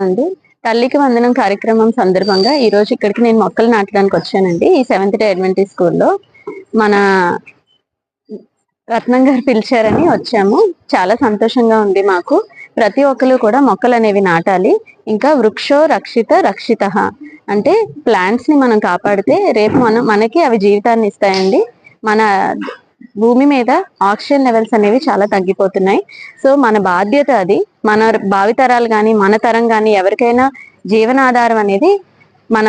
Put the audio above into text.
అండి. తల్లికి వందనం కార్యక్రమం సందర్భంగా ఈ రోజు ఇక్కడికి నేను మొక్కలు నాటడానికి వచ్చానండి. ఈ సెవెంత్ డే అడ్వెంటీ స్కూల్లో మన రత్నం గారు పిలిచారని వచ్చాము. చాలా సంతోషంగా ఉంది మాకు. ప్రతి ఒక్కరు కూడా మొక్కలు అనేవి నాటాలి. ఇంకా వృక్షో రక్షిత రక్షిత అంటే ప్లాంట్స్ని మనం కాపాడితే రేపు మనం మనకి అవి జీవితాన్ని ఇస్తాయండి. మన భూమి మీద ఆక్సిజన్ లెవెల్స్ అనేవి చాలా తగ్గిపోతున్నాయి. సో మన బాధ్యత అది. మన భావితరాలు కానీ మన తరం కానీ ఎవరికైనా జీవనాధారం అనేది మన